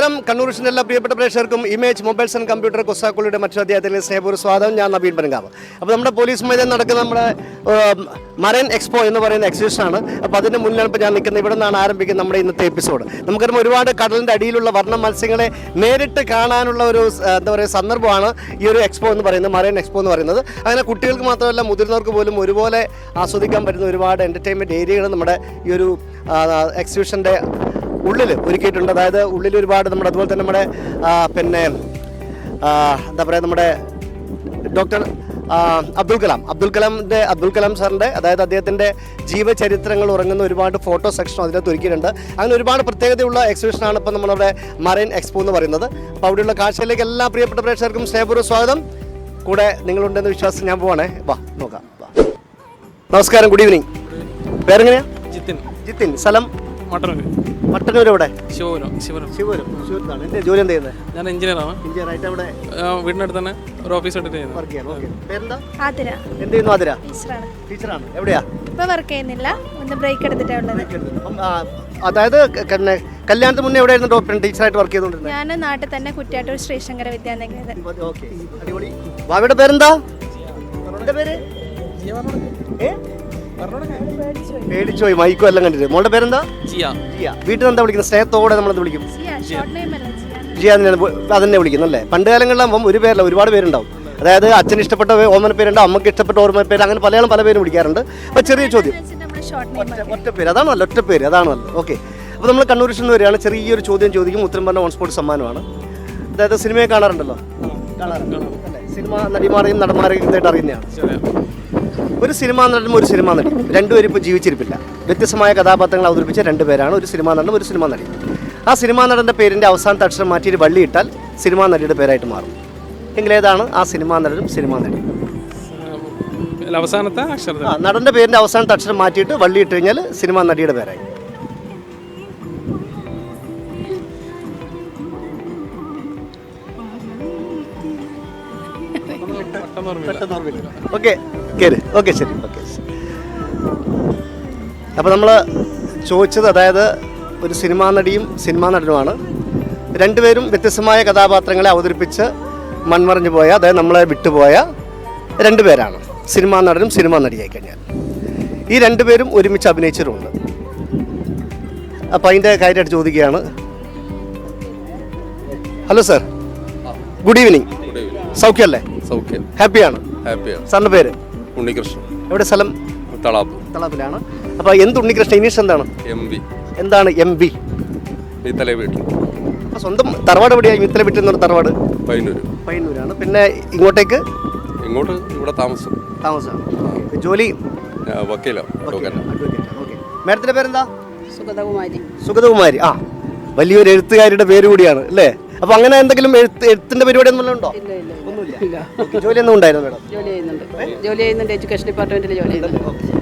നമസ്കാരം. കണ്ണൂർ എല്ലാ പ്രിയപ്പെട്ട പ്രേക്ഷകർക്കും ഇമേജ് മൊബൈൽസ് ആൻഡ് കമ്പ്യൂട്ടർ കൊസാക്കുളിയുടെ മറ്റൊരു അധ്യായത്തിലെ സ്നേഹപൂർവ സ്വാഗതം. ഞാൻ നബീൻ ബൻഗാവ് അപ്പോൾ നമ്മുടെ പോലീസ് മൈതാനം നടക്കുന്ന നമ്മുടെ മറൈൻ എക്സ്പോ എന്ന് പറയുന്ന എക്സിബിഷൻ ആണ്. അപ്പോൾ അതിന്റെ മുന്നിലാണ് ഇപ്പോൾ ഞാൻ നിൽക്കുന്നത്. ഇവിടെ നിന്നാണ് ആരംഭിക്കുന്നത് നമ്മുടെ ഇന്നത്തെ എപ്പിസോഡ് നമുക്കറിയാം ഒരുപാട് കടലിന്റെ അടിയിലുള്ള വർണ മത്സ്യങ്ങളെ നേരിട്ട് കാണാനുള്ള ഒരു എന്താ പറയുക സന്ദർഭമാണ് ഈ ഒരു എക്സ്പോ എന്ന് പറയുന്നത് മറൈൻ എക്സ്പോ എന്ന് പറയുന്നത്. അങ്ങനെ കുട്ടികൾക്ക് മാത്രമല്ല മുതിർന്നവർക്ക് പോലും ഒരുപോലെ ആസ്വദിക്കാൻ പറ്റുന്ന ഒരുപാട് എന്റർടൈൻമെന്റ് ഏരിയകൾ നമ്മുടെ ഈ ഒരു എക്സിബിഷന്റെ ഉള്ളിൽ ഒരുക്കിയിട്ടുണ്ട്. അതായത് ഉള്ളിൽ ഒരുപാട് നമ്മുടെ അതുപോലെ തന്നെ നമ്മുടെ പിന്നെ എന്താ പറയുക നമ്മുടെ ഡോക്ടർ അബ്ദുൽ കലാം. അബ്ദുൽ കലാമിന്റെ അബ്ദുൽ കലാം സാറിന്റെ അതായത് അദ്ദേഹത്തിന്റെ ജീവചരിത്രങ്ങൾ ഉറങ്ങുന്ന ഒരുപാട് ഫോട്ടോ സെക്ഷൻ അതിനകത്ത് ഒരുക്കിയിട്ടുണ്ട്. അങ്ങനെ ഒരുപാട് പ്രത്യേകതയുള്ള എക്സിബിഷനാണ് ഇപ്പോൾ നമ്മളവിടെ മറൈൻ എക്സ്പോ എന്ന് പറയുന്നത്. അപ്പോൾ അവിടെയുള്ള കാഴ്ചയിലേക്ക് എല്ലാ പ്രിയപ്പെട്ട പ്രേക്ഷകർക്കും സ്നേഹപൂർവ സ്വാഗതം. കൂടെ നിങ്ങളുണ്ടെന്ന് വിശ്വാസം ഞാൻ പോവാണേ. വാ നോക്കാം. വാ. നമസ്കാരം ഗുഡ് ഈവനിങ് പേരെങ്ങനെയാ? ജിത്തിൻ. ജിത്തിൻ സ്ഥലം? മട്ടന്നൂർ മട്ടന്നൂർ എവിടെ ശിവപുരം ശിവപുരം. ശിവപുരം. ശിവപുരത്താണ്. എന്റെ ജോലി എന്താ ചെയ്യുന്നത് ഞാൻ എഞ്ചിനീയറാണ്. എഞ്ചിനീയർ ആയിട്ട് അവിടെ വീടിനടുത്ത് തന്നെ ഒരു ഓഫീസ് എടുത്ത് വർക്ക് ചെയ്യണം. ഓക്കെ. പേരെന്താ? ആതിര. എന്ത് ചെയ്യുന്നു ആതിര? ടീച്ചറാണ്. ടീച്ചറാണ്. എവിടെയാ? ഇപ്പൊ വർക്ക് ചെയ്യുന്നില്ല. ഒന്ന് ബ്രേക്ക് എടുത്തിട്ടേ ഉള്ളത് അതായത് കല്യാണത്തിന് മുന്നേ എവിടെയായിരുന്നു ഡോക്ടർ ടീച്ചറായിട്ട് വർക്ക് ചെയ്തുകൊണ്ടിരുന്നത്? ഞാൻ നാട്ടിൽ തന്നെ കുറ്റ്യാട്ടൂർ ശ്രീശങ്കര വിദ്യാനികേതൻ ഓക്കെ. അടിപൊളി. വാവിടെ പേരെന്താ? എന്താ പേര്? ഏ? പേടിച്ചു പോയി മൈക്കും എല്ലാം കണ്ടിട്ട്. മോളുടെ പേരെന്താ? ജിയ. ജിയ. വീട്ടിൽ എന്താ വിളിക്കുന്നത്? സ്നേഹത്തോടെ നമ്മളത് വിളിക്കും. ജിയ തന്നെയാണ്. അതന്നെ വിളിക്കുന്നല്ലേ അല്ലേ? പണ്ട് കാലങ്ങളിലാകുമ്പം ഒരു പേരല്ല ഒരുപാട് പേരുണ്ടാവും. അതായത് അച്ഛൻ ഇഷ്ടപ്പെട്ട ഓമന പേരുണ്ട് അമ്മയ്ക്ക് ഇഷ്ടപ്പെട്ട ഓർമ്മ പേര് അങ്ങനെ പലയാളും പല പേരും വിളിക്കാറുണ്ട്. അപ്പോൾ ചെറിയ ചോദ്യം. ഒറ്റ- പേര്. അതാണ് നല്ല ഒറ്റ പേര്. അതാണ് നല്ലത്. ഓക്കെ അപ്പോൾ നമ്മൾ കണ്ണൂർ നിന്ന് വരികയാണ്. ചെറിയൊരു ചോദ്യം ചോദിക്കും. ഉത്തരം പറഞ്ഞ ഓൺ സ്പോട്ട് സമ്മാനമാണ്. അതായത് സിനിമയെ കാണാറുണ്ടല്ലോ? കാണാറുണ്ട്. സിനിമ നടിമാരെയും നടന്മാരെയും ഇതായിട്ട് അറിയുന്നതാണ്. ഒരു സിനിമാ നടനും ഒരു സിനിമാ നടി. രണ്ടുപേരും ഇപ്പോൾ ജീവിച്ചിരിപ്പില്ല. വ്യത്യസ്തമായ കഥാപാത്രങ്ങൾ അവതരിപ്പിച്ച രണ്ടു പേരാണ് ഒരു സിനിമാ നടനും ഒരു സിനിമാ നടി. ആ സിനിമാ നടന്റെ പേരിന്റെ അവസാനത്തെ അക്ഷരം മാറ്റിട്ട് വള്ളി ഇട്ടാൽ സിനിമാ നടിയുടെ പേരായിട്ട് മാറും. എങ്കിലേതാണ് ആ സിനിമാ നടനും സിനിമാ നടി? അവസാനത്തെ അക്ഷരം നടന്റെ പേരിന്റെ അവസാനത്തെ അക്ഷരം മാറ്റിയിട്ട് വള്ളിയിട്ട് കഴിഞ്ഞാൽ സിനിമാ നടിയുടെ പേരായി. പെട്ടെന്ന് ഓർമ്മയില്ല. ഓക്കെ കയറി ഓക്കെ ശരി. ഓക്കെ അപ്പോൾ നമ്മൾ ചോദിച്ചത് അതായത് ഒരു സിനിമാ നടിയും സിനിമാ നടനുമാണ്. രണ്ടുപേരും വ്യത്യസ്തമായ കഥാപാത്രങ്ങളെ അവതരിപ്പിച്ച് മൺമറഞ്ഞു പോയ അതായത് നമ്മളെ വിട്ടുപോയ രണ്ടുപേരാണ്. സിനിമാ നടനും സിനിമാ നടിയായി കഴിഞ്ഞാൽ. ഈ രണ്ടുപേരും ഒരുമിച്ച് അഭിനയിച്ചിട്ടുണ്ട്. അപ്പോൾ അതിന്റെ കാര്യമായിട്ട് ചോദിക്കുകയാണ്. Hello sir. Good evening. സൗഖ്യമല്ലേ? സൗഖ്യം. ഹാപ്പിയാണ്. ഹാപ്പിയാണ്. സാറിന്റെ പേര്? ഉണ്ണികൃഷ്ണൻ. എവിടെ സ്ഥലം? തളാപ്പ് തളാപ്പിലാണ് അപ്പോൾ എന്ത് ഉണ്ണികൃഷ്ണൻ? ഇനീഷ് എന്താണ്? എം ബി എന്താണ് എം ബി തലേ വീട്ടിൽ. അപ്പോൾ സ്വന്തം തറവാട് എവിടെയായി മിത്തല വീട്ടിൽ നിന്നൊരു തറവാട്? പയ്യന്നൂർ പയ്യന്നൂരാണ്. പിന്നെ ഇങ്ങോട്ടേക്ക്? ഇങ്ങോട്ട് ഇവിടെ താമസം. താമസമാണ് ജോലി? വക്കീലാണ് മാഡത്തിന്റെ പേരെന്താ? സുഗതകുമാരി. സുഗതകുമാരി. ആ. വലിയൊരു എഴുത്തുകാരിയുടെ പേര് കൂടിയാണ് അല്ലേ? അപ്പൊ അങ്ങനെ എന്തെങ്കിലും എഴുത്തിന്റെ പരിപാടി എന്തെങ്കിലും ഉണ്ടോ? ഇല്ല ഇല്ല. ഓക്കെ ജോലി ഉണ്ടായിരുന്നു മാഡം. ജോലി ചെയ്യുന്നുണ്ട്. ജോലി ചെയ്യുന്നുണ്ട് എഡ്യൂക്കേഷൻ ഡിപ്പാർട്ട്മെന്റിൽ ജോലി ചെയ്യുന്നുണ്ട്.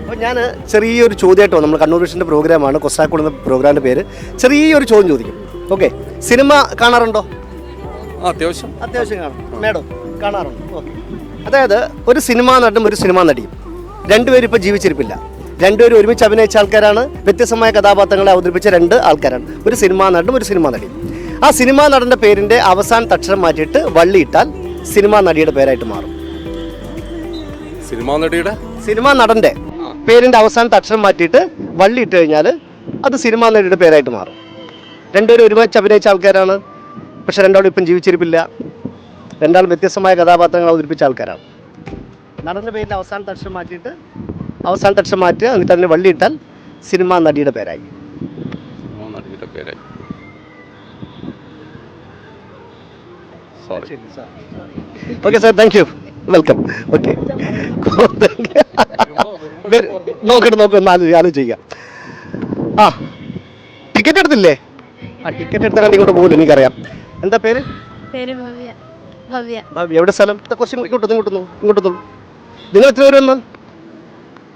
അപ്പോൾ ഞാൻ ചെറിയൊരു ചോദ്യമായിട്ടോ നമ്മൾ കണ്ണൂർ വിഷന്റെ പ്രോഗ്രാമാണ് കൊസാക്കുൾ എന്ന പ്രോഗ്രാമിന്റെ പേര്. ചെറിയൊരു ചോദ്യം ചോദിക്കും. ഓക്കെ സിനിമ കാണാറുണ്ടോ? ആ അത്യാവശ്യം. അത്യാവശ്യം കാണും. മേഡം കാണാറുണ്ടോ. ഓക്കെ. അതായത് ഒരു സിനിമ നടനും ഒരു സിനിമ നടിയും. രണ്ടുപേരും ഇപ്പോൾ ജീവിച്ചിരിപ്പില്ല. രണ്ടുപേരും ഒരുമിച്ച് അഭിനയിച്ച ആൾക്കാരാണ്. വ്യത്യസ്തമായ കഥാപാത്രങ്ങളെ അവതരിപ്പിച്ച രണ്ട് ആൾക്കാരാണ്. ഒരു സിനിമ നടനും ഒരു സിനിമ നടിയും. ആ സിനിമാ നടന്റെ പേരിന്റെ അവസാനത്തെ അക്ഷരം മാറ്റിയിട്ട് വള്ളിയിട്ടാൽ സിനിമാ നടിയുടെ പേരായിട്ട് മാറും. സിനിമാ നടിയുടെ? സിനിമാ നടന്റെ പേരിന്റെ അവസാനത്തെ അക്ഷരം മാറ്റിയിട്ട് വള്ളിയിട്ട് കഴിഞ്ഞാൽ അത് സിനിമാ നടിയുടെ പേരായിട്ട് മാറും. രണ്ടുപേരും ഒരുമിച്ച് അഭിനയിച്ച ആൾക്കാരാണ്. പക്ഷെ രണ്ടാളും ഇപ്പം ജീവിച്ചിരിപ്പില്ല. രണ്ടാളും വ്യത്യസ്തമായ കഥാപാത്രങ്ങൾ അവതരിപ്പിച്ച ആൾക്കാരാണ്. നടന്റെ പേരിന്റെ അവസാന അക്ഷരം മാറ്റിയിട്ട് അവസാന അക്ഷരം മാറ്റി എന്നിട്ട് അതിന് വള്ളിയിട്ടാൽ സിനിമാ നടിയുടെ പേരായി. സിനിമാ നടിയുടെ പേരായി. Sorry okay sir thank you welcome okay നോക്കട്ടെ നോക്കി ഒന്ന് ആലോചി ആലോചിക്കാം ആ ടിക്കറ്റ് എടുത്തില്ലേ? ആ ടിക്കറ്റ് എടുത്താൽ ഇങ്ങോട്ട് പോകില്ല എനിക്കറിയാം. എന്താ പേര്? പേര് ഭവ്യ. ഭവ്യ. ഭാവി എവിടെ സ്ഥലം? കുറച്ച് ഇങ്ങോട്ട് ഇങ്ങോട്ട് ഇങ്ങോട്ട്. നിങ്ങൾ എത്ര പേര് വന്നു?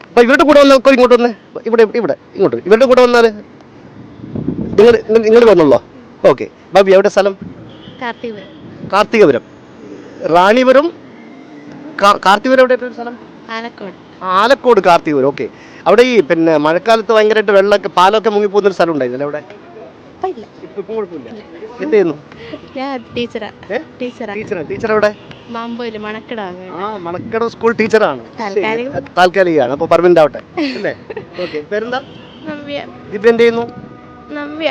അപ്പോൾ ഇവരുടെ കൂടെ വന്നാൽ ഇങ്ങോട്ട് വന്നേ? ഇവിടെ ഇവിടെ ഇങ്ങോട്ട്. ഇവരുടെ കൂടെ വന്നാൽ നിങ്ങൾ നിങ്ങൾ വന്നുള്ളോ ഓക്കെ ബാബി എവിടെ സ്ഥലം? കാർത്തികപുരം. കാർത്തികപുരം. റാണിപുരം. കാർത്തികപുരം എവിടെ സ്ഥലം? ആലക്കോട്. ആലക്കോട് കാർത്തികപുരം ഓക്കെ അവിടെ ഈ പിന്നെ മഴക്കാലത്ത് ഭയങ്കരമായിട്ട് വെള്ളമൊക്കെ പാലമൊക്കെ മുങ്ങിപ്പോകുന്ന ഒരു സ്ഥലം ഉണ്ടായിരുന്നു അവിടെ എന്ത് ചെയ്യുന്നു? മണക്കട സ്കൂൾ ടീച്ചറാണ്. അപ്പോൾ പെർമനന്റ് ആവട്ടെ അല്ലേ? ഓക്കെ പേരെന്താ? നവ്യ. ദിവ്യ എന്ത് ചെയ്യുന്നു? നവ്യ.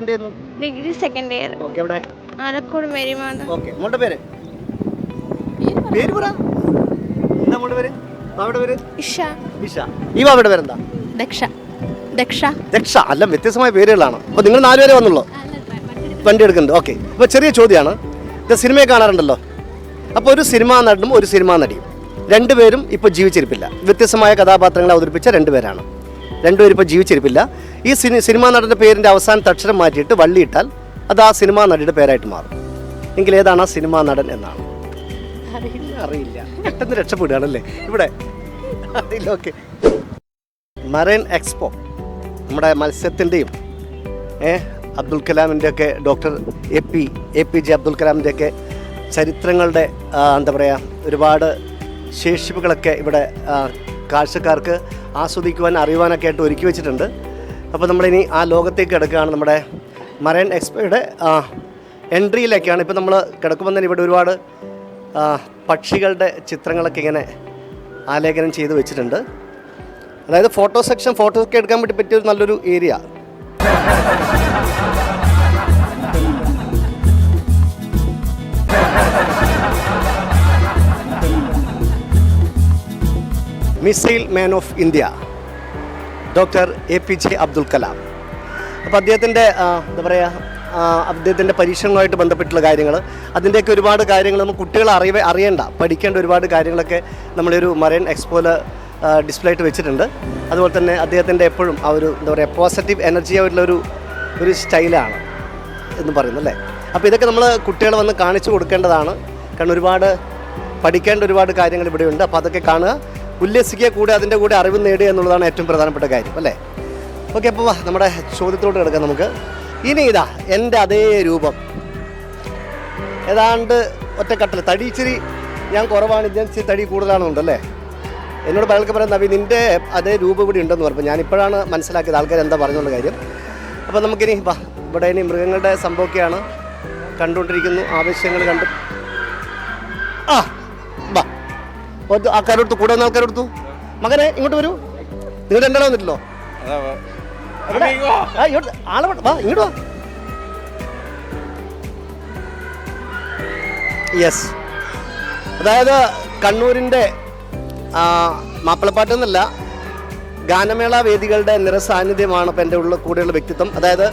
എന്ത് ചെയ്യുന്നു? ഡിഗ്രി സെക്കൻഡ് ഇയർ ഓക്കെ എവിടെ? ആലക്കോട് മേരിമാത. ഓക്കെ മോളുടെ പേര്? പേര് പറ എന്താ മോളുടെ പേര്? അവിടെ പേര്? ഇഷ. ഇഷ. ഈ ബാബയുടെ പേരെന്താ? ദക്ഷ. ദക്ഷ. ദക്ഷ. അല്ല വ്യത്യസ്തമായ പേരുകളാണ്. അപ്പോൾ നിങ്ങൾ നാലുപേരെ വന്നുള്ളൂ. വണ്ടി എടുക്കുന്നുണ്ട്. ഓക്കെ. അപ്പോൾ ചെറിയ ചോദ്യമാണ് ഇത് സിനിമയെ കാണാറുണ്ടല്ലോ. അപ്പോൾ ഒരു സിനിമാ നടനും ഒരു സിനിമാ നടിയും. രണ്ടുപേരും ഇപ്പോൾ ജീവിച്ചിരിപ്പില്ല. വ്യത്യസ്തമായ കഥാപാത്രങ്ങളെ അവതരിപ്പിച്ച രണ്ടുപേരാണ് രണ്ടുപേരും ഇപ്പോൾ ജീവിച്ചിരിപ്പില്ല. ഈ സിനിമ നടന്റെ പേരിന്റെ അവസാനത്തെ അക്ഷരം മാറ്റിയിട്ട് വള്ളിയിട്ടാൽ അത് ആ സിനിമാ നടിയുടെ പേരായിട്ട് മാറും. എങ്കിൽ ഏതാണ് ആ സിനിമാ നടൻ എന്നാണ്? അറിയില്ല അറിയില്ല. പെട്ടെന്ന് രക്ഷപ്പെടുകയാണല്ലേ? ഇവിടെ. ഓക്കെ മറൈൻ എക്സ്പോ നമ്മുടെ മത്സ്യത്തിന്റെയും A Abdul കലാമിന്റെയൊക്കെ doctor A P A P J Abdul കലാമിന്റെയൊക്കെ ചരിത്രങ്ങളുടെ എന്താ പറയുക ഒരുപാട് ശേഷിപ്പുകളൊക്കെ ഇവിടെ കാഴ്ചക്കാർക്ക് ആസ്വദിക്കുവാൻ അറിയുവാനൊക്കെ ആയിട്ട് ഒരുക്കി വെച്ചിട്ടുണ്ട്. അപ്പോൾ നമ്മളിനി ആ ലോകത്തേക്ക് കിടക്കുകയാണ് നമ്മുടെ മറൈൻ എക്സ്പോയുടെ എൻട്രിയിലേക്കാണ്. ഇപ്പോൾ നമ്മൾ കിടക്കുമ്പോൾ തന്നെ ഇവിടെ ഒരുപാട് പക്ഷികളുടെ ചിത്രങ്ങളൊക്കെ ഇങ്ങനെ ആലേഖനം ചെയ്ത് വെച്ചിട്ടുണ്ട്. അതായത് ഫോട്ടോ സെക്ഷൻ ഫോട്ടോ ഒക്കെ എടുക്കാൻ വേണ്ടി പറ്റിയ ഒരു നല്ലൊരു area. Missile man of India doctor A P J Abdul Kalam. അപ്പോൾ അദ്ദേഹത്തിന്റെ എന്താ പറയുക അദ്ദേഹത്തിന്റെ പരീക്ഷണങ്ങളുമായിട്ട് ബന്ധപ്പെട്ടുള്ള കാര്യങ്ങൾ അതിന്റെയൊക്കെ ഒരുപാട് കാര്യങ്ങൾ നമ്മൾ കുട്ടികൾ അറിയ അറിയേണ്ട പഠിക്കേണ്ട ഒരുപാട് കാര്യങ്ങളൊക്കെ നമ്മളൊരു മറൈൻ എക്സ്പോയിൽ ഡിസ്പ്ലേ ആയിട്ട് വെച്ചിട്ടുണ്ട്. അതുപോലെ തന്നെ അദ്ദേഹത്തിന്റെ എപ്പോഴും ആ ഒരു എന്താ പറയുക പോസിറ്റീവ് എനർജി ആയിട്ടുള്ള ഒരു ഒരു സ്റ്റൈലാണ് എന്ന് പറയുന്നത് അല്ലേ? അപ്പോൾ ഇതൊക്കെ നമ്മൾ കുട്ടികളെ വന്ന് കാണിച്ചു കൊടുക്കേണ്ടതാണ്. കാരണം ഒരുപാട് പഠിക്കേണ്ട ഒരുപാട് കാര്യങ്ങൾ ഇവിടെയുണ്ട്. അപ്പോൾ അതൊക്കെ കാണുക. ഉല്ലസിക്കുക കൂടെ അതിന്റെ കൂടെ അറിവ് നേടുക എന്നുള്ളതാണ് ഏറ്റവും പ്രധാനപ്പെട്ട കാര്യം അല്ലേ? ഓക്കെ അപ്പോൾ നമ്മുടെ ചോദ്യത്തോട്ട് കിടക്കാം നമുക്ക്. ഇനി ഇതാ എന്റെ അതേ രൂപം. ഏതാണ്ട് ഒറ്റക്കട്ടൽ തടി ഇച്ചിരി ഞാൻ കുറവാണ് ഞാൻ ഇച്ചിരി തടി കൂടുതലാണെന്നുണ്ടല്ലേ? എന്നോട് പലർക്ക് പറയാം നവി നിന്റെ അതേ രൂപം ഇവിടെ ഉണ്ടെന്ന് പറഞ്ഞു. ഞാനിപ്പോഴാണ് മനസ്സിലാക്കിയത് ആൾക്കാർ എന്താ പറഞ്ഞുള്ള കാര്യം. അപ്പോൾ നമുക്കിനി വാ ഇവിടെ ഇനി മൃഗങ്ങളുടെ സംഭവമൊക്കെയാണ് കണ്ടുകൊണ്ടിരിക്കുന്നു. ആവശ്യങ്ങൾ കണ്ട് ആ വാ. ആൾക്കാരോടുത്തു കൂടെ വന്ന ആൾക്കാരോടുത്തു മകനെ ഇങ്ങോട്ട് വരൂ. നിങ്ങൾ രണ്ടാളെ വന്നിട്ടില്ലോ? ആ, ഇങ്ങോട്ട് ആളെ. വാ ഇങ്ങോട്ട് വാ. യെസ് അതായത് കണ്ണൂരിന്റെ മാപ്പിളപ്പാട്ട് എന്നല്ല ഗാനമേള വേദികളുടെ നിറസാന്നിധ്യമാണ് ഇപ്പം എന്റെ ഉള്ള കൂടെയുള്ള വ്യക്തിത്വം. അതായത്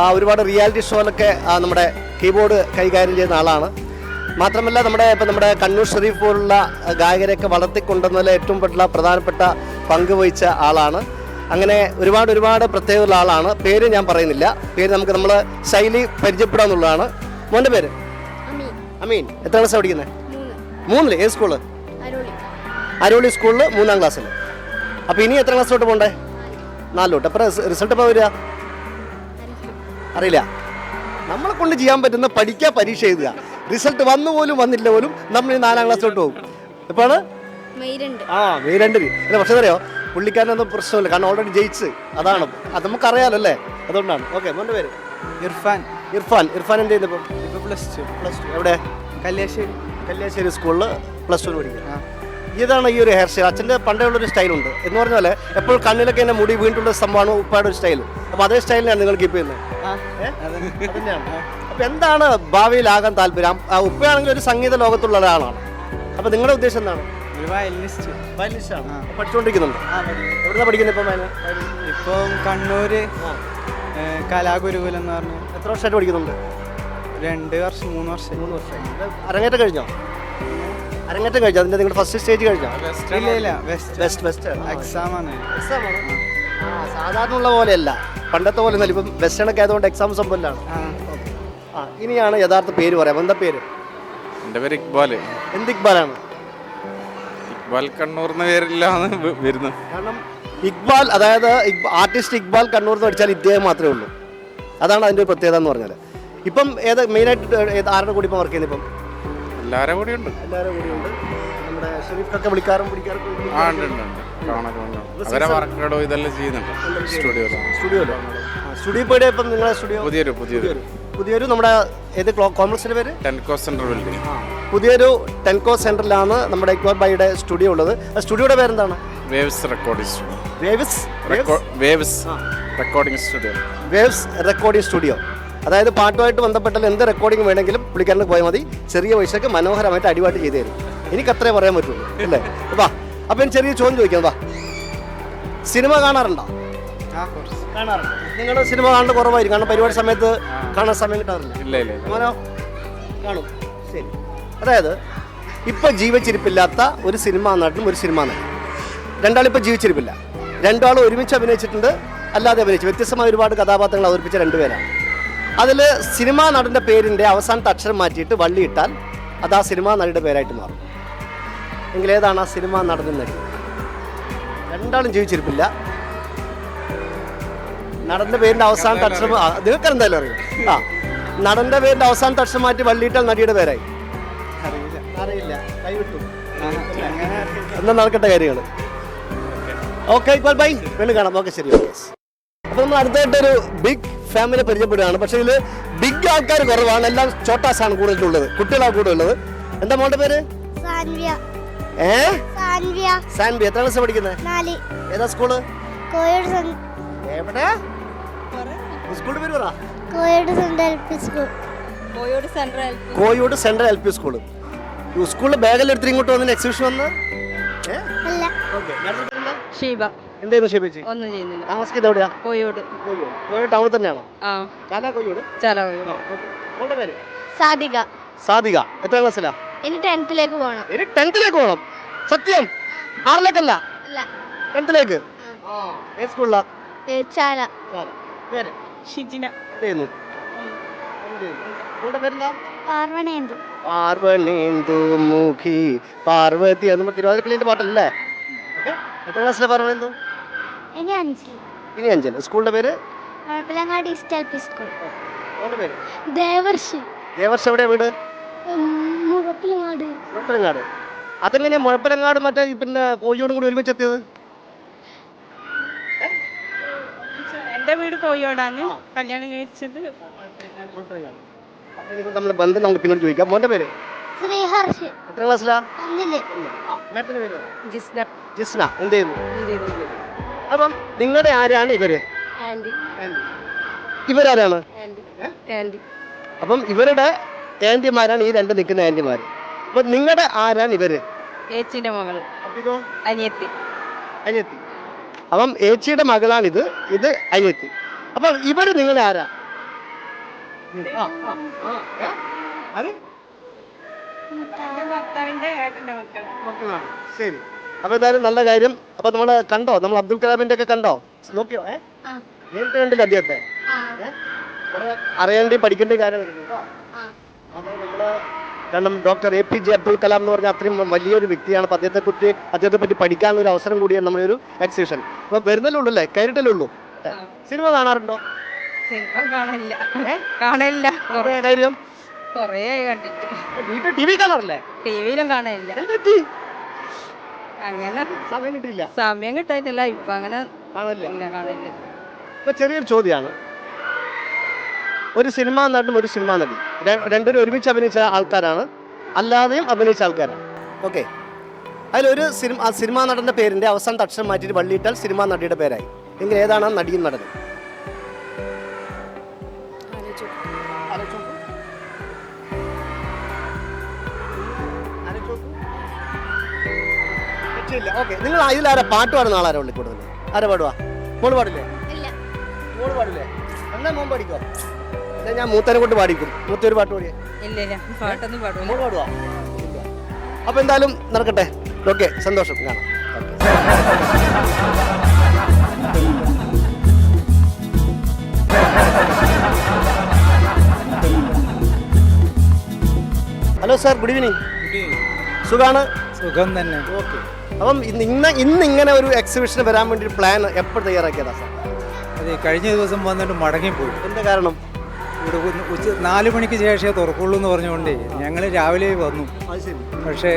ആ, ഒരുപാട് റിയാലിറ്റി ഷോയിലൊക്കെ ആ, നമ്മുടെ കീബോർഡ് കൈകാര്യം ചെയ്യുന്ന ആളാണ്. മാത്രമല്ല നമ്മുടെ ഇപ്പം നമ്മുടെ കണ്ണൂർ ഷെരീഫ് പോലുള്ള ഗായകരെയൊക്കെ വളർത്തിക്കൊണ്ടുവന്നതിൽ ഏറ്റവും പെട്ടുള്ള പ്രധാനപ്പെട്ട പങ്ക് വഹിച്ച ആളാണ്. അങ്ങനെ ഒരുപാട് ഒരുപാട് പ്രത്യേകതയുള്ള ആളാണ്. പേര് ഞാൻ പറയുന്നില്ല. പേര് നമുക്ക് നമ്മൾ ശൈലി പരിചയപ്പെടാന്നുള്ളതാണ്. മോന്റെ പേര്? അമീൻ. എത്ര ക്ലാസ് പഠിക്കുന്നത് മൂന്നിൽ. ഏത് സ്കൂൾ? അരോളി സ്കൂളിൽ മൂന്നാം ക്ലാസ്സിൽ അപ്പോൾ ഇനി എത്ര ക്ലാസ്സിലോട്ട് പോകണ്ടേ നാലിലോട്ട്. അപ്പോൾ റിസൾട്ട് എപ്പോൾ വരിക? അറിയില്ല. നമ്മളെ കൊണ്ട് ചെയ്യാൻ പറ്റുന്ന പഠിക്കുക പരീക്ഷ എഴുതുക. റിസൾട്ട് വന്നു പോലും വന്നില്ല പോലും നമ്മൾ ഈ നാലാം ക്ലാസ്സിലോട്ട് പോകും. എപ്പോഴാണ്? ആ മെയ് രണ്ടിന്. അല്ല പക്ഷേ അറിയോ? പുള്ളിക്കാരനൊന്നും പ്രശ്നമില്ല. കാരണം ഓൾറെഡി ജയിച്ച്. അതാണ്. അത് നമുക്കറിയാലോ അല്ലേ? അതുകൊണ്ടാണ്. ഓക്കെ മോന്റെ പേര്? ഇർഫാൻ. ഇർഫാൻ. ഇർഫാൻ എന്ത് ചെയ്യുന്നു ഇപ്പം? ഇപ്പൊ പ്ലസ് ടു പ്ലസ് ടു എവിടെ? കല്യാശ്ശേരി. കല്യാശ്ശേരി സ്കൂളിൽ പ്ലസ് ടു പഠിക്കുക ഇതാണ് ഈ ഒരു ഹെയർ സ്റ്റൈൽ അച്ഛന്റെ ഒരു സ്റ്റൈൽ ഉണ്ട്. എന്ന് പറഞ്ഞാൽ എപ്പോൾ എപ്പോഴും കണ്ണിലൊക്കെ എന്റെ മുടി വീണ്ടുള്ള സംഭവമാണ് ഉപ്പായുടെ ഒരു സ്റ്റൈൽ അപ്പോൾ അതേ സ്റ്റൈലിനാണ് നിങ്ങൾ കീപ്പ് ചെയ്യുന്നത്. അപ്പോൾ എന്താണ് ഭാവിയിലാകാൻ താല്പര്യം? ഉപ്പയാണെങ്കിൽ ഒരു സംഗീത ലോകത്തുള്ള ഒരാളാണ്. അപ്പോൾ നിങ്ങളുടെ ഉദ്ദേശം എന്താണ്? വയലിനിസ്റ്റ് വയലിനിസ്റ്റാണ് പഠിച്ചുകൊണ്ടിരിക്കുന്നുണ്ട് എവിടുന്നാണ് പഠിക്കുന്നത് ഇപ്പം വയലിൻ? ഇപ്പം കണ്ണൂര് കലാഗുരുകുലം എന്ന് പറഞ്ഞു. എത്ര വർഷമായിട്ട് പഠിക്കുന്നുണ്ട്? രണ്ട് വർഷം മൂന്ന് വർഷം. മൂന്ന് വർഷം. അരങ്ങേറ്റം കഴിഞ്ഞോ? അരങ്ങേറ്റം കഴിഞ്ഞോ? അതിന്റെ നിങ്ങളുടെ ഫസ്റ്റ് സ്റ്റേജ് കഴിഞ്ഞോ? ഇല്ല ഇല്ല വെസ്റ്റ് വെസ്റ്റ് വെസ്റ്റ് എക്സാം ആണ്. ആ. സാധാരണ ഉള്ള പോലെയല്ല. പണ്ടത്തെ പോലെ ഒന്നുമല്ല. ഇപ്പം വെസ്റ്റേണൊക്കെ ആയതുകൊണ്ട് എക്സാം സംഭവമാണ് ആ. ആ ഇനിയാണ് യഥാർത്ഥ പേര് പറയാം. എന്താ പേര്? എന്റെ പേര് ഇക്ബാൽ എന്ത് ഇക്ബാലാണ്? ഇക്ബാൽ കണ്ണൂർ എന്ന പേരിലാണ് വരുന്നത് കാരണം ഇക്ബാൽ അതായത് ആർട്ടിസ്റ്റ് ഇക്ബാൽ കണ്ണൂർ എന്ന് പഠിച്ചാൽ ഇദ്ദേഹം മാത്രമേ ഉള്ളൂ. അതാണ് അതിന്റെ ഒരു പ്രത്യേകത എന്ന് പറഞ്ഞാൽ ഇപ്പം ഏത് മെയിനായിട്ട് ആയിട്ട് ആരുടെ കൂടി ഇപ്പം വർക്ക് ചെയ്യുന്നത് ഇപ്പം? എല്ലാവരും കൂടി ഉണ്ട്. എല്ലാവരും കൂടി ഉണ്ട്. നമ്മുടെ ഷെരീഫൊക്കെ വിളിക്കാറും പിടിക്കാറും ആ ഉണ്ട് ഉണ്ട് അവരെ വർക്കടോ ഇതെല്ലാം ചെയ്യുന്നുണ്ട്. സ്റ്റുഡിയോയിലോ. സ്റ്റുഡിയോയിലോ. സ്റ്റുഡിയോ പോയിട്ട് ഇപ്പം നിങ്ങളെ സ്റ്റുഡിയോ പുതിയൊരു. പുതിയൊരു. പുതിയൊരു നമ്മുടെ ഏത് കോംപ്ലക്സിന്റെ പേര്? Tenco centre building. പുതിയൊരു ടെൻകോ സെന്ററിലാണ് നമ്മുടെ ഇക്ബാൽ ബൈയുടെ സ്റ്റുഡിയോ ഉള്ളത്. ആ സ്റ്റുഡിയോയുടെ പേരെന്താണ്? Waves recording studio. Waves? Waves? Recording studio. Waves recording studio. അതായത് പാട്ടുമായിട്ട് ബന്ധപ്പെട്ടാൽ എന്ത് റെക്കോർഡിംഗ് വേണമെങ്കിലും പുള്ളിക്കാരന് പോയാൽ മതി. ചെറിയ പൈസക്ക് മനോഹരമായിട്ട് അടിപാട്ട് ചെയ്തു തരും. എനിക്ക് അത്രേ പറയാൻ പറ്റുള്ളൂ അല്ലേ? വാ അപ്പം ചെറിയ ചോദ്യം ചോദിക്കാം വാ. സിനിമ കാണാറുണ്ടോ? കാണാറുണ്ട്. നിങ്ങളുടെ സിനിമ കാണേണ്ട കുറവായിരിക്കും. കാരണം പരിപാടി സമയത്ത് കാണാൻ സമയം കിട്ടാറില്ല. ഇല്ല ഇല്ല കാണും. ശരി. അതായത് ഇപ്പൊ ജീവിച്ചിരിപ്പില്ലാത്ത ഒരു സിനിമ നടനും ഒരു സിനിമാ നടൻ രണ്ടാളിപ്പോൾ ജീവിച്ചിരിപ്പില്ല. രണ്ടാളും ഒരുമിച്ച് അഭിനയിച്ചിട്ടുണ്ട്. അല്ലാതെ അഭിനയിച്ചു. വ്യത്യസ്തമായ ഒരുപാട് കഥാപാത്രങ്ങൾ അവതരിപ്പിച്ച രണ്ടുപേരാണ്. അതിൽ സിനിമാ നടന്റെ പേരിന്റെ അവസാനത്തെ അക്ഷരം മാറ്റിയിട്ട് വള്ളിയിട്ടാൽ അത് ആ സിനിമാ നടിയുടെ പേരായിട്ട് മാറും. എങ്കിലേതാണ് ആ സിനിമാ നടൻ നടി രണ്ടാളും ജീവിച്ചിരിപ്പില്ല. നടന്റെ പേരിന്റെ അവസാനം അക്ഷരം ആ, നിങ്ങൾക്ക് എന്തായാലും അറിയാം. ആ നടന്റെ പേരിന്റെ അവസാനം അക്ഷരം മാറ്റി വള്ളിയിട്ടാൽ നടിയുടെ പേരായി. അറിയില്ല. കൈവിട്ടു. നടക്കട്ടെ കാര്യങ്ങൾ ഓക്കെ ഇപ്പോൾ ബൈ. വീണ്ടും കാണാം. ഓക്കെ ശരി ഓക്കെ അപ്പോൾ നമ്മൾ അടുത്തായിട്ടൊരു ബിഗ് ഫാമിലി പരിചയപ്പെടുകയാണ്. പക്ഷേ ഇതിൽ ബിഗ് ആൾക്കാർ കുറവാണ്. എല്ലാം ചോട്ടാസാണ് കൂടുതലുള്ളത്. കുട്ടികളാണ് കൂടുതലുള്ളത്. എന്താ മോളുടെ പേര്? സാൻവിയ. ഏ? എത്ര ക്ലാസ് പഠിക്കുന്നത് നാല്. ഏതാ സ്കൂൾ എവിടെ? സ്കൂളിന്റെ പേര് പറ. Koyode central L P school. Koyode central Koyode central L P school. സ്കൂളിൽ ബാഗെല്ലാം എടുത്തിട്ട് ഇങ്ങോട്ട് വന്ന് എക്സിബിഷൻ വന്ന്? അല്ല. ഓക്കെ. ഷീബ. എന്തായിരുന്നു ഷെബിച്ചി ഒന്നും ചെയ്യുന്നില്ല. താമസിക്കുന്നത് എവിടെയാ? കോയോട്. കോയോട്. ടൗണിൽ തന്നെയാണോ? ആ. ചാല കോയോട്? ചാല ചല മോളുടെ പേര്? സാദിക സാദിക എത്ര ക്ലാസ്സിലാ? ഇനി ടെൻത്തിലേക്ക് പോകണം ഇനി ടെൻത്തിലേക്ക് പോകണം സത്യം? ആറിലേക്കല്ല? അല്ല. ടെൻത്തിലേക്ക്? ഏത് സ്കൂളിലാ? ചാല. പേര്? ഷിജിന. പാർവണേന്ദു. പാർവണേന്ദു മുഖി പാർവതി തിരുവാതിരക്കളിന്റെ പാട്ടല്ലേ? എത്ര ക്ലാസ്സിലെ പാർവണേന്ദു? ഇനി അഞ്ച് ഇനി സ്കൂളിന്റെ പേര്? Kuzhappalangadi east L P school. മോളുടെ പേര്? ദേവർഷി. ദേവർഷ എവിടെയാ വീട്? മുഴപ്പിലങ്ങാട്. മുഴപ്പിലങ്ങാട്. അതെങ്ങനെയാ മുഴപ്പിലങ്ങാട് മറ്റേ പിന്നെ കോഴിയോടും കൂടി ഒരുമിച്ച് എന്റെ വീട് കോഴിയോടാണ് കല്യാണം കഴിച്ചത്. നമ്മളെ ബന്ധം നമുക്ക് പിന്നീട് ചോദിക്കാം. മോന്റെ പേര്? ശ്രീഹർഷി. എത്ര ക്ലാസ്സിലാ? ഒന്നിൽ. മേഡത്തിന്റെ പേര്? ജിസ്ന. ജിസ്ന. എന്ത് ചെയ്യുന്നു? അപ്പം നിങ്ങളുടെ ആരാണ് ഇവർ? ഇവരാരാണ്? അപ്പം ഇവരുടെ ആന്റിമാരാണ് ഈ രണ്ട് നിൽക്കുന്ന ആന്റിമാർ അപ്പൊ നിങ്ങളുടെ ആരാണ് ഇവർ? ഏച്ചിന്റെ മകൾ അനിയത്തി. അനിയത്തി. അപ്പം ഏച്ചിയുടെ മകളാണിത്. ഇത് അനിയത്തി. അപ്പം ഇവർ നിങ്ങൾ ആരാ. ശരി. അപ്പൊ എന്തായാലും നല്ല കാര്യം. അപ്പൊ നമ്മൾ കണ്ടോ? നമ്മൾ അബ്ദുൽ കലാമിന്റെ ഒക്കെ കണ്ടോ? നോക്കിയോ ഏഹ്. നേരിട്ട് കണ്ടില്ല അദ്ദേഹത്തെ. അറിയേണ്ടി പഠിക്കേണ്ട കാര്യം നമ്മൾ കാരണം doctor A P J Abdul Kalam എന്ന് പറഞ്ഞാൽ അത്രയും വലിയൊരു വ്യക്തിയാണ്. അപ്പോൾ അദ്ദേഹത്തെ കുറിച്ച് അദ്ദേഹത്തെ പറ്റി പഠിക്കാനുള്ള ഒരു അവസരം കൂടിയാണ് നമ്മുടെ ഒരു എക്സിബിഷൻ അപ്പോൾ വരുന്നല്ലേ ഉള്ളൂ അല്ലേ? കയറിട്ടല്ലേ ഉള്ളൂ? സിനിമ കാണാറുണ്ടോ? ഏ? കുറേ കണ്ടിട്ട്. വീട്ടിൽ ടി വി കാണാറില്ലേ? ടി വിയിലും കാണില്ല അങ്ങനെ സമയം കിട്ടിയില്ല. സമയം കിട്ടായിട്ടില്ല ഇപ്പൊ അങ്ങനെ കാണല്ലേ കാണില്ല ഇപ്പൊ ചെറിയൊരു ചോദ്യമാണ്. ഒരു സിനിമാ നടനും ഒരു സിനിമാ നടി. രണ്ടുപേരും ഒരുമിച്ച് അഭിനയിച്ച ആൾക്കാരാണ്. അല്ലാതെയും അഭിനയിച്ച ആൾക്കാരാണ്. ഓക്കെ. അതിലൊരു സിനിമ ആ സിനിമാ നടന്റെ പേരിന്റെ അവസാന അക്ഷരം മാറ്റിയിട്ട് വള്ളിയിട്ടാൽ സിനിമാ നടിയുടെ പേരായി. എങ്കിൽ ഏതാണ് നടിയും നടനും? ഓക്കെ. നിങ്ങൾ ഇതിലാരാ പാട്ട് പാടുന്ന ആളാരാ ഉള്ളി കൂടുതൽ? ആരാ പാടുവാ? മോൾ പാടില്ലേ? ഇല്ല. മോൾ പാടില്ലേ? എന്നാ മോൻ പാടിക്കോ? എന്നാ ഞാൻ മൂത്തനെ കൊണ്ട് പാടിക്കും മൂത്തൊരു പാട്ട് പാടിയേ. ഇല്ല ഇല്ല പാട്ടൊന്നും പാടില്ല മോൾ പാടുവാ. അപ്പൊ എന്തായാലും നടക്കട്ടെ. ഓക്കെ സന്തോഷം. കാണാം. Hello sir good evening. സുഖാണ്? സുഖം തന്നെ. ഓക്കെ. അപ്പം ഇന്ന് ഇന്ന് ഇന്ന് ഇങ്ങനെ ഒരു എക്സിബിഷന് വരാൻ വേണ്ടി ഒരു പ്ലാൻ എപ്പോൾ തയ്യാറാക്കിയതാ സാർ? അതെ കഴിഞ്ഞ ദിവസം വന്നിട്ട് മടങ്ങിപ്പോയി. എന്താ കാരണം? ഇവിടെ ഒന്ന് ഉച്ച നാല് മണിക്ക് ശേഷമേ തുറക്കുള്ളൂ എന്ന് പറഞ്ഞുകൊണ്ട് ഞങ്ങൾ രാവിലെ വന്നു. പക്ഷേ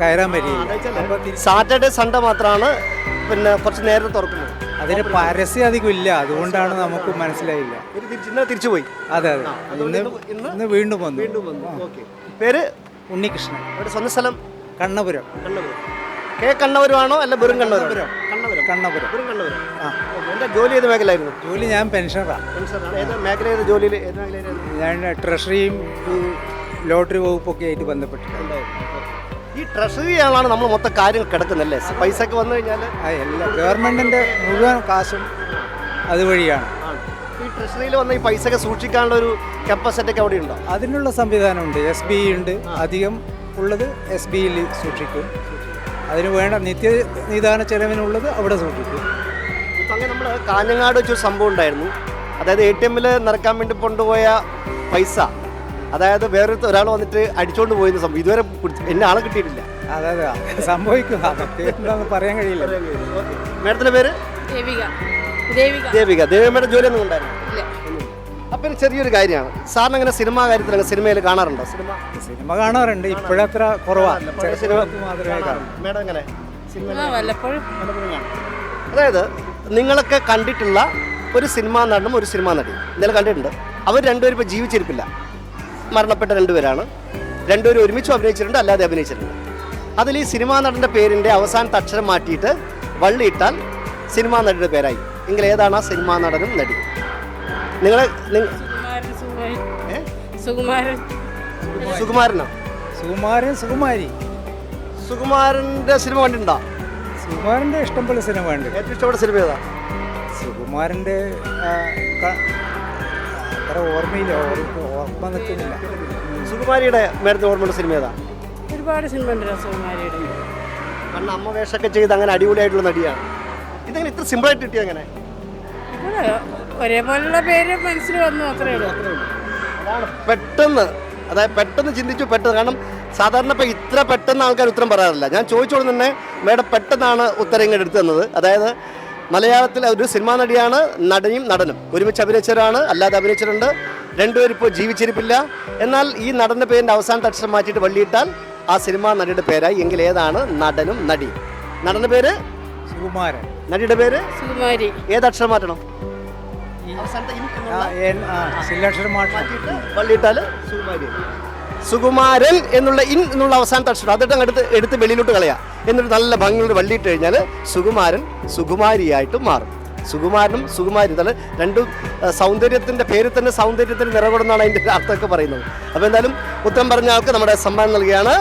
കയറാൻ പറ്റിയില്ല. സാറ്റർഡേ സൺഡേ മാത്രമാണ് പിന്നെ കുറച്ച് നേരത്തെ തുറക്കുന്നത്. അതിന് പരസ്യം അധികം ഇല്ല. അതുകൊണ്ടാണ് നമുക്ക് മനസ്സിലായില്ല. തിരിച്ചുപോയി തിരിച്ച് പോയി. അതെ അതെ. ഇന്ന് ഇന്ന് വീണ്ടും വന്നു. വീണ്ടും വന്നു. പേര്? ഉണ്ണികൃഷ്ണൻ. സ്വന്തം സ്ഥലം കണ്ണപുരം. കണ്ണപുരം. കെ കണ്ണപുരമാണോ അല്ല വെറും കണ്ണപുരം. കണ്ണപുരം. കണ്ണപുരം. ആ. ഓക്കെ ജോലി ഏത് മേഖലയായിരുന്നു ജോലി ഞാൻ പെൻഷനറാണ് ഏത് ജോലിയിൽ ഏത് മേഖലയിലായിരുന്നു? ഞാൻ ട്രഷറിയും ഈ ലോട്ടറി വകുപ്പൊക്കെ ആയിട്ട് ബന്ധപ്പെട്ടിട്ടുണ്ട് ഈ ട്രഷറിയാണ് നമ്മൾ മൊത്തം കാര്യങ്ങൾ കിടക്കുന്നല്ലേ? പൈസ ഒക്കെ വന്നു കഴിഞ്ഞാൽ എല്ലാ ഗവൺമെന്റിന്റെ മുഴുവൻ കാശും അതുവഴിയാണ്. ഈ ട്രഷറിയിൽ വന്ന ഈ പൈസ ഒക്കെ സൂക്ഷിക്കാനുള്ള ഒരു കപ്പാസിറ്റി ഒക്കെ അവിടെ ഉണ്ടോ അതിനുള്ള സംവിധാനമുണ്ട്. എസ് ബി ഉണ്ട്. അധികം ഉള്ളത് എസ് ബിയിൽ സൂക്ഷിക്കും. അതിന് വേണ്ട നിത്യ നിദാന ചെലവിനുള്ളത് അവിടെ സൂക്ഷിക്കും. ഇപ്പം അങ്ങനെ നമ്മൾ കാഞ്ഞങ്ങാട് വെച്ചൊരു സംഭവം ഉണ്ടായിരുന്നു. അതായത് എ ടി എമ്മിൽ നിറക്കാൻ വേണ്ടി കൊണ്ടുപോയ പൈസ അതായത് വേറെ ഒരാൾ വന്നിട്ട് അടിച്ചുകൊണ്ട് പോയിരുന്ന സംഭവം. ഇതുവരെ എന്നെ ആളെ കിട്ടിയിട്ടില്ല. അതെ അതെ. സംഭവിക്കും. എന്താണെന്ന് പറയാൻ കഴിയില്ല. മേഡത്തിന്റെ പേര്? ദേവിക. ദേവിക. ദേവിക. ദേവികയുടെ ജോലി ഒന്നും ഉണ്ടായിരുന്നു? ഇല്ല. അപ്പം ചെറിയൊരു കാര്യമാണ്. സാറിന് അങ്ങനെ സിനിമാ കാര്യത്തിൽ സിനിമയിൽ കാണാറുണ്ടോ? സിനിമ സിനിമ കാണാറുണ്ട്. ഇപ്പോഴത്ര കുറവാണ് പഴയ സിനിമ മാത്രമേ മേഡം എങ്ങനെ? അതായത് നിങ്ങളൊക്കെ കണ്ടിട്ടുള്ള ഒരു സിനിമാ നടനും ഒരു സിനിമാ നടി. ഇന്നലെ കണ്ടിട്ടുണ്ട്. അവർ രണ്ടുപേരും ഇപ്പോൾ ജീവിച്ചിരിപ്പില്ല. മരണപ്പെട്ട രണ്ടുപേരാണ്. രണ്ടുപേരും ഒരുമിച്ച് അഭിനയിച്ചിട്ടുണ്ട് അല്ലാതെ അഭിനയിച്ചിട്ടുണ്ട് അതിൽ ഈ സിനിമാ നടന്റെ പേരിന്റെ അവസാനത്തെ അക്ഷരം മാറ്റിയിട്ട് വള്ളിയിട്ടാൽ സിനിമാ നടിയുടെ പേരായി. എങ്കിൽ ഏതാണ് ആ സിനിമാ നടനും നടി നിങ്ങളെ സുകുമാരൻ സുകുമാരനോ? സുകുമാരൻ സുകുമാരി. സുകുമാരന്റെ സിനിമ കണ്ടിട്ടുണ്ടോ? സുകുമാരന്റെ ഇഷ്ടംപോലെ സിനിമ ഉണ്ട് ഏറ്റവും ഇഷ്ടപ്പെട്ട സിനിമ ഏതാ? സുകുമാരന്റെ അത്ര ഓർമ്മയില്ല ഓർമ്മ ഓർമ്മ നിൽക്കുന്നില്ല. സുകുമാരിയുടെ മേരത്തെ ഓർമ്മയുള്ള സിനിമ ഏതാ? ഒരുപാട് സിനിമ ഉണ്ട് സുകുമാരിയുടെ. കാരണം അമ്മ വേഷമൊക്കെ ചെയ്ത് അങ്ങനെ അടിപൊളിയായിട്ടുള്ള നടിയാണ്. ഇതെങ്ങനെ ഇത്ര സിമ്പിളായിട്ട് കിട്ടിയ അങ്ങനെ ഒരേപോലുള്ള പേര് മനസ്സിൽ വന്നു അത്രേ ഉള്ളൂ. അതാണ് പെട്ടെന്ന് അതായത് പെട്ടെന്ന് ചിന്തിച്ചു പെട്ടെന്ന് കാരണം സാധാരണ ഇപ്പോൾ ഇത്ര പെട്ടെന്ന് ആൾക്കാർ ഉത്തരം പറയാറില്ല. ഞാൻ ചോദിച്ചോട് തന്നെ മേഡം പെട്ടെന്നാണ് ഉത്തരം ഇങ്ങോട്ട് എടുത്തു തന്നത്. അതായത് മലയാളത്തിൽ ഒരു സിനിമാ നടിയാണ് നടനും നടനും. ഒരുമിച്ച് അഭിനയിച്ചവരാണ് അല്ലാതെ അഭിനയിച്ചിട്ടുണ്ട്. രണ്ടുപേരും ഇപ്പോൾ ജീവിച്ചിരിപ്പില്ല. എന്നാൽ ഈ നടന്റെ പേരിന്റെ അവസാനത്തെ അക്ഷരം മാറ്റിയിട്ട് വള്ളിയിട്ടാൽ ആ സിനിമാ നടിയുടെ പേരായി. എങ്കിൽ ഏതാണ് നടനും നടിയും? നടന്റെ പേര്? സുകുമാരൻ. നടിയുടെ പേര്? സുകുമാരി. ഏത് അക്ഷരം മാറ്റണം? സുകുമാരി. സുകുമാരൻ എന്നുള്ള ഇൻ എന്നുള്ള അവസാനത്തെ അക്ഷരം. അതിട്ട് അങ്ങോട്ട് എടുത്ത് വെളിയിലോട്ട് കളയാം. എന്നിട്ട് നല്ല ഭംഗിയോട് വള്ളിയിട്ട് കഴിഞ്ഞാൽ സുകുമാരൻ സുകുമാരിയായിട്ട് മാറും. സുകുമാരനും സുകുമാരി എന്നാൽ രണ്ടും സൗന്ദര്യത്തിന്റെ പേരിൽ തന്നെ സൗന്ദര്യത്തിന് നിറകൊടുന്നാണ് അതിന്റെ അർത്ഥമൊക്കെ പറയുന്നത്. അപ്പോൾ എന്തായാലും ഉത്തരം പറഞ്ഞ ആൾക്ക് നമ്മുടെ സമ്മാനം നൽകുകയാണ്.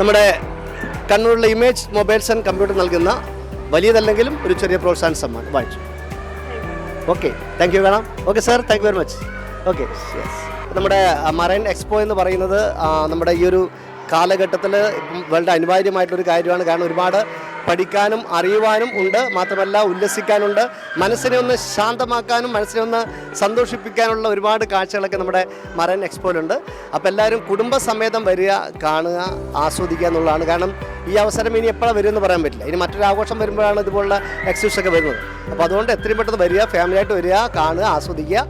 നമ്മുടെ കണ്ണൂരിലെ ഇമേജ് മൊബൈൽസ് ആൻഡ് കമ്പ്യൂട്ടർ നൽകുന്ന വലിയതല്ലെങ്കിലും ഒരു ചെറിയ പ്രോത്സാഹന സമ്മാനം. വായിച്ചു. ഓക്കെ താങ്ക് യു കാണാം okay sir thank you very much okay നമ്മുടെ മറൈൻ എക്സ്പോ എന്ന് പറയുന്നത് നമ്മുടെ ഈ ഒരു കാലഘട്ടത്തിൽ വളരെ അനിവാര്യമായിട്ടൊരു കാര്യമാണ്. കാരണം ഒരുപാട് പഠിക്കാനും അറിയുവാനും ഉണ്ട്. മാത്രമല്ല ഉല്ലസിക്കാനുണ്ട്. മനസ്സിനെ ഒന്ന് ശാന്തമാക്കാനും മനസ്സിനെ ഒന്ന് സന്തോഷിപ്പിക്കാനുള്ള ഒരുപാട് കാഴ്ചകളൊക്കെ നമ്മുടെ മറൈൻ എക്സ്പോയിലുണ്ട്. അപ്പോൾ എല്ലാവരും കുടുംബസമേതം വരിക കാണുക ആസ്വദിക്കുക എന്നുള്ളതാണ്. കാരണം ഈ അവസരം ഇനി എപ്പോഴാണ് വരുമെന്ന് പറയാൻ പറ്റില്ല. ഇനി മറ്റൊരു ആഘോഷം വരുമ്പോഴാണ് ഇതുപോലുള്ള എക്സ്ക്യൂസ് ഒക്കെ വരുന്നത്. അപ്പോൾ അതുകൊണ്ട് എത്രയും പെട്ടെന്ന് വരിക ഫാമിലിയായിട്ട് വരിക കാണുക ആസ്വദിക്കുക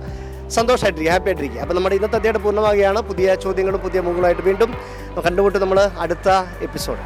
സന്തോഷമായിട്ടിരിക്കുക ഹാപ്പി ആയിട്ടിരിക്കുക. അപ്പോൾ നമ്മുടെ ഇന്നത്തെ അധ്യായം പൂർണമാകുകയാണ്. പുതിയ ചോദ്യങ്ങളും പുതിയ മുഖങ്ങളുമായിട്ട് വീണ്ടും കണ്ടുമുട്ട് നമ്മൾ അടുത്ത എപ്പിസോഡ്